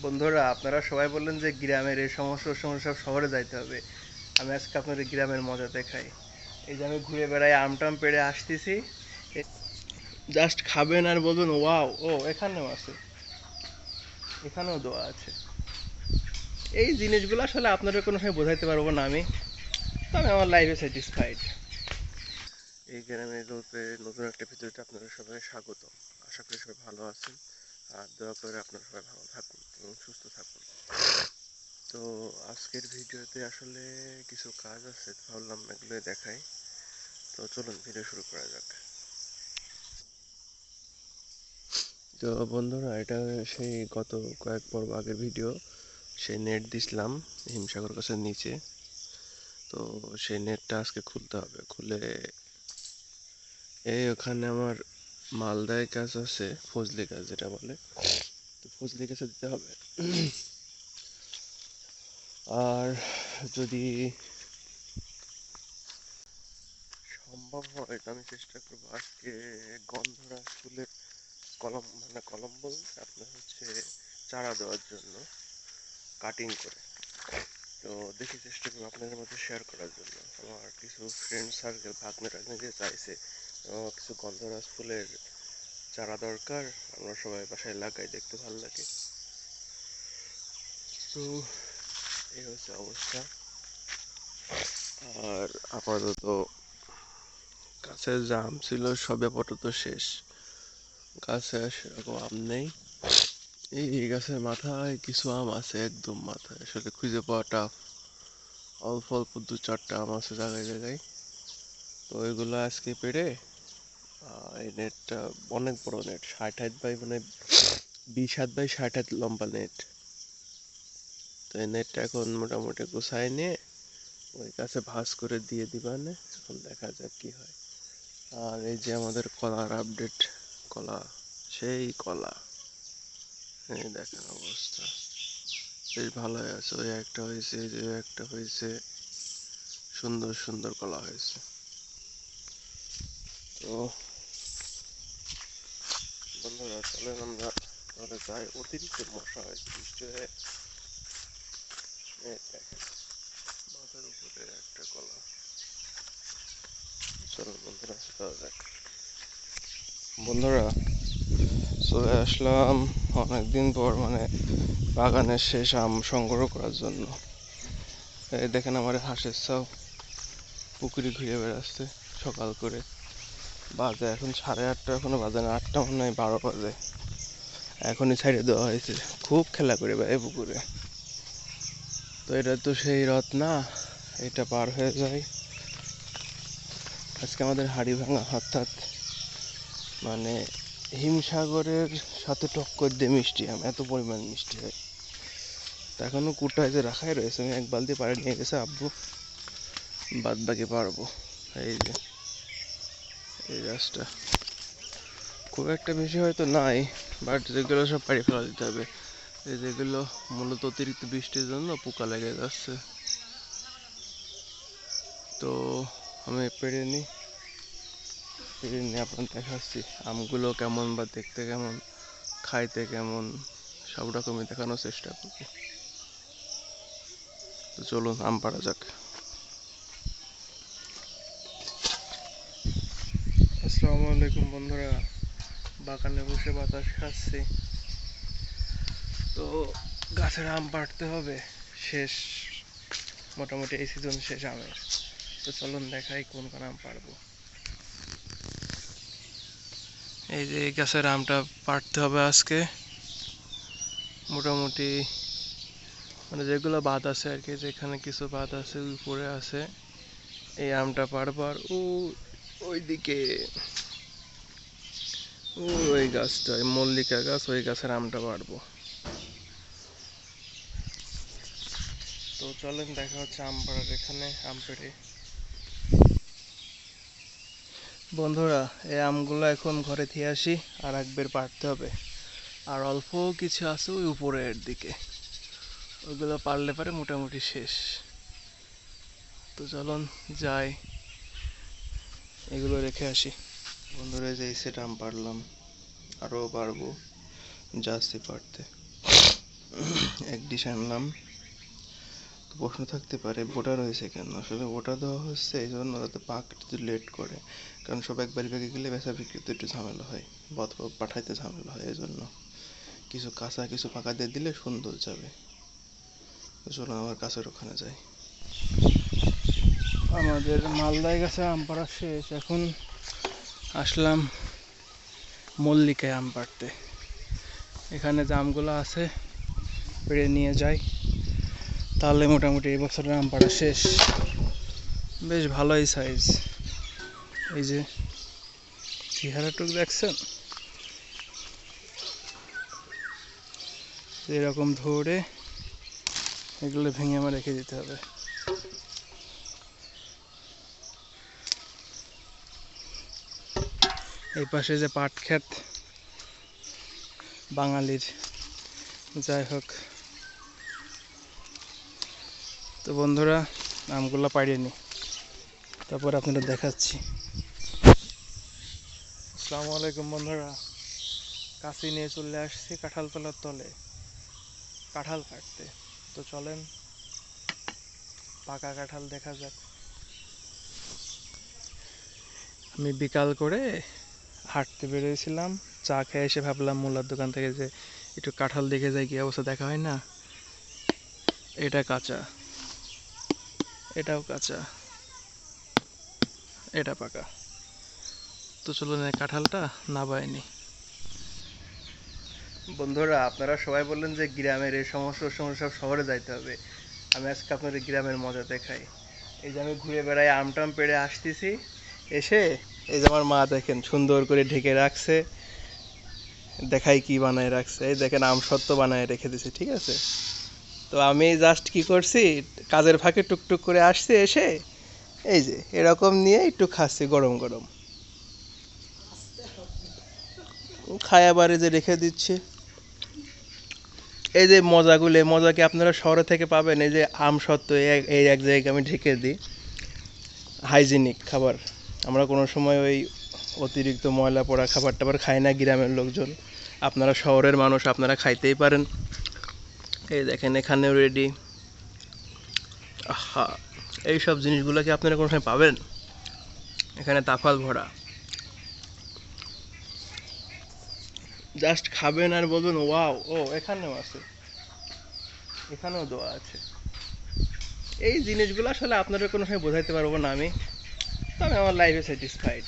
বন্ধুরা, আপনারা সবাই বললেন যে গ্রামের এই সমস্যা ওই সমস্যা শহরে যাইতে হবে। আমি আজকে আপনাদের গ্রামের মজা দেখাই। এই যে আমি ঘুরে বেড়াই, আমটাম পেড়ে আসতেছি। জাস্ট খাবেন আর বলবেন, ওয়াও, ও, এখানেও আছে। এখানেও দোয়া আছে। এই জিনিসগুলো আসলে আপনাদের কোনো সময় বোঝাইতে পারব না আমি, তবে আমার লাইফে স্যাটিসফাইড এই গ্রামের গল্পের নতুন একটা ভিডিওতে আপনাদের সবাই স্বাগত আশা করি সবাই ভালো আছেন। আর দোয়া করে আপনারা সবাই ভালো থাকুন এবং সুস্থ থাকুন তো আজকের ভিডিওতে আসলে কিছু কাজ আছে ভাবলাম এগুলো দেখাই। তো চলুন ভিডিও শুরু করা যাক। তো বন্ধুরা, এটা সেই গত কয়েক পর্ব আগের ভিডিও সেই নেট দিছিলাম হিমসাগর গাছের নিচে। তো সেই নেটটা আজকে খুলতে হবে। খুলে এই ওখানে আমার মালদায় গাছ আছে, ফজলি গাছ যেটা বলে, তো ফজলি গাছে দিতে হবে। আর যদি সম্ভব হয় তো আমি চেষ্টা করব। আজকে গন্ধরাজ ফুলের কলম মানে কলম বলতে আপনার হচ্ছে চারা দেওয়ার জন্য কাটিং করে। তো দেখি চেষ্টা করব আপনাদের মধ্যে শেয়ার করার জন্য। আমার কিছু ফ্রেন্ড সার্কেল ভাগ্নে টাগ্নে যে চাইছে কিছু গন্ধরাজ ফুলের চারা দরকার, আমরা সবাই বাসায় লাগাই, দেখতে ভালো লাগে। তো এই হচ্ছে অবস্থা। আর আপাতত গাছের যা আম ছিল, সবে আপাতত শেষ। গাছে সেরকম আম নেই। এই গাছের মাথায় কিছু আম আছে, একদম মাথায়। আসলে খুঁজে পাওয়া টাফ অল্প অল্প দু চারটা আম আছে জায়গায় জায়গায়। তো ওইগুলো আজকে পেরে এই নেটটা অনেক বড় নেট ষাট হাত বাই মানে বিশ হাত বাই ষাট হাত লম্বা নেট তো এই নেটটা এখন মোটামুটি গুছাই নিয়ে ওই কাছে ভাঁজ করে দিয়ে দিবানে এখন দেখা যাক কি হয়। আর এই যে আমাদের কলার আপডেট কলা, সেই কলা। এই দেখেন অবস্থা। বেশ ভালোই আছে, ওই একটা হয়েছে যে একটা হয়েছে। সুন্দর সুন্দর কলা হয়েছে। তো বন্ধুরা, চলেন আমরা যাই। অতিরিক্ত মশা হয়েছে বৃষ্টি হয়ে বন্ধুরা, চলে আসলাম অনেকদিন পর মানে বাগানের শেষ আম সংগ্রহ করার জন্য। এই দেখেন আমার হাঁসের চাও পুকুরে ঘুরে বেড়াচ্ছে সকাল করে। বাজে এখন সাড়ে আটটা, এখনও বাজে না, আটটা মনে হয় বারো বাজে। এখনই ছাইড়ে দেওয়া হয়েছে। খুব খেলা করে বেড়ায় পুকুরে। এটা তো সেই রথ না, এটা পার হয়ে যায়। আজকে আমাদের হাড়ি ভাঙা, অর্থাৎ মানে হিমসাগরের সাথে টক্কর দিয়ে মিষ্টি আম, এত পরিমাণ মিষ্টি হয়। তা এখনও কুটায় যে রাখাই রয়েছে, আমি এক বালতি পাড়ে নিয়ে গেছে, আব্বু। বাদ বাকি পারব। এই যে, এই গাছটা। খুব একটা বেশি হয়তো নাই বাট যেগুলো সব পাড়ি ফেলা দিতে হবে। এই যেগুলো মূলত অতিরিক্ত বৃষ্টির জন্য পোকা লেগে যাচ্ছে। তো আমি পেরে নিই পেরে নিয়ে আপনার দেখাচ্ছি, আমগুলো কেমন বা দেখতে কেমন, খাইতে কেমন, সব রকমই দেখানোর চেষ্টা করব। চলুন, আম পাড়া যাক। আসসালামু আলাইকুম বন্ধুরা, বাগানে বসে বাতাস খাচ্ছি। তো গাছের আম পাড়তে হবে। শেষ, মোটামুটি এই সিজন শেষ আমের। তো চলুন দেখাই কোন কোন আম পারব। এই যে গাছের আমটা পাড়তে হবে আজকে। মোটামুটি মানে যেগুলো বাদ আছে আর কি, যেখানে কিছু বাদ আছে, উপরে আছে, এই আমটা পারব। আর ও, ওইদিকে ওই গাছটা মল্লিকা গাছ, ওই গাছের আমটা পারব। তো চলেন দেখা হচ্ছে আম পাড়ার এখানে আম পেড়ে বন্ধুরা এই আমগুলো এখন ঘরে থেকে আসি আর একবার পারতে হবে। আর অল্প কিছু আছে ওই উপরের দিকে। ওইগুলো পারলে পারে মোটামুটি শেষ। তো চলুন যাই এগুলো রেখে আসি। বন্ধুরা যে সেট আম পারলাম আরও পারব যাচ্ছি পারতে এক ডিশ আনলাম। প্রশ্ন থাকতে পারে বোটা রয়েছে কেন? আসলে ওটা দেওয়া হচ্ছে এই জন্য যাতে পাক একটু লেট করে। কারণ সব একবার পেকে গেলে বেচা বিক্রিতে একটু ঝামেলা হয় বা পাঠাইতে ঝামেলা হয় এই জন্য। কিছু কাঁচা, কিছু পাকা দিয়ে দিলে সুন্দর যাবে। চলুন আমার কাছের ওখানে যাই। আমাদের মালদায় গেছে আম পাড়া শেষ। এখন আসলাম মল্লিকায় আম পাড়তে। এখানে যে আমগুলো আছে, পেড়ে নিয়ে যাই। তাহলে মোটামুটি এই বছরের আম পাড়া শেষ। বেশ ভালোই সাইজ এই যে চেহারাটুক দেখছেন? এরকম ধরে এগুলো ভেঙে আমার রেখে দিতে হবে। এই পাশে যে পাট ক্ষেত বাঙালির। যাই হোক। তো বন্ধুরা, আমগুলো পাড়িয়ে তারপর আপনাদের দেখাচ্ছি। আসসালামু আলাইকুম বন্ধুরা। কাশি নিয়ে চলে আসছি কাঁঠাল তলার তলে। কাঁঠাল কাটতে। তো চলেন, পাকা কাঁঠাল দেখা যাক। আমি বিকাল করে হাঁটতে বেরিয়েছিলাম। চা খেয়ে এসে ভাবলাম মোল্লার দোকান থেকে যে একটু কাঁঠাল দেখে যাই, কি অবস্থা, দেখা হয় না। এটা কাঁচা। এটাও কাঁচা। এটা পাকা। তো চলুন কাঁঠালটা না। বাইনি বন্ধুরা, আপনারা সবাই বললেন যে গ্রামের এই সমস্ত সময় সব শহরে যাইতে হবে। আমি আজকে আপনাদের গ্রামের মজা দেখাই। এই যে আমি ঘুরে বেড়াই, আমটাম পেড়ে আসতেছি। এসে এই যে আমার মা দেখেন, সুন্দর করে ঢেকে রাখছে। দেখাই কি বানায় রাখছে। এই দেখেন, আম সত্য বানায় রেখে দিছে, ঠিক আছে? তো আমি জাস্ট কি করছি, কাজের ফাঁকে টুকটুক করে আসছি এসে, এই যে, এরকম নিয়ে একটু খাচ্ছি গরম গরম। খায়া বাড়ি যে রেখে দিচ্ছি। এই যে মজাগুলো, এই মজা কি আপনারা শহরে থেকে পাবেন? এই যে আম সত্ত্ব এই এক জায়গায় আমি ঢেকে দিই। হাইজিনিক খাবার। আমরা কোনো সময় ওই অতিরিক্ত ময়লা পড়া খাবার টাবার খাই না গ্রামের লোকজন। আপনারা শহরের মানুষ, আপনারা খাইতেই পারেন। এই দেখেন, এখানেও রেডি আহা এই সব জিনিসগুলো কি আপনারা কোনো সময় পাবেন? এখানে তাফাল ভরা। জাস্ট খাবেন আর বলবেন, ওয়াও, ও, এখানেও আছে। এখানেও দেওয়া আছে। এই জিনিসগুলো আসলে আপনাদের কোনো সময় বোঝাইতে পারব না আমি। তবে আমার লাইফে স্যাটিসফাইড